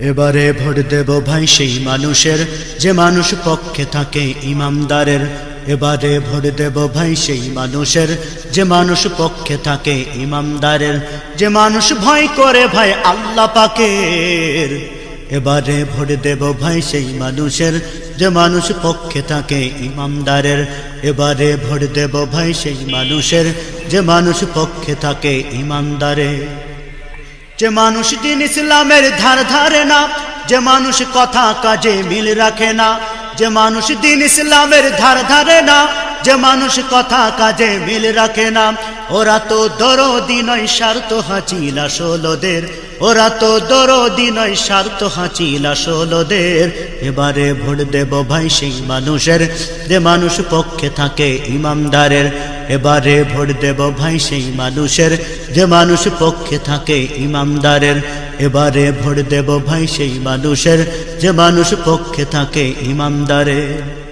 এবারে ভোট দেব ভাই সেই মানুষের, যে মানুষ পক্ষে থাকে ইমামদারের। এবারে ভোট দেব ভাই সেই মানুষের, যে মানুষ পক্ষে থাকে ইমামদারের। যে মানুষ ভয় করে ভাই আল্লাহ পাকের। এবারে ভোট দেব ভাই সেই মানুষের, যে মানুষ পক্ষে থাকে ইমামদারের। এবারে ভোট দেব ভাই সেই মানুষের, যে মানুষ পক্ষে থাকে ইমামদারের। যে মানুষ দিন ইসলামের ধার ধারে না, যে মানুষ কথা কাজে মিল রাখে না, যে মানুষ দিন ইসলামের ধার ধারে না, যে মানুষ কথা কাজে মিল রাখে না। ওরা তো দরদি নয় স্বার্থ হাঁচিলা ষোলোদের ওরা তো দরদি নয় স্বার্থ হাঁচিলা ষোলোদের এবারে ভোট দেব ভাই সেই মানুষের, যে মানুষ পক্ষে থাকে ইমামদারের এবারে ভোট দেব ভাই সেই মানুষের, যে মানুষ পক্ষে থাকে ইমামদারের। এবারে ভোট দেব ভাই সেই মানুষের, যে মানুষ পক্ষে থাকে ইমামদারের।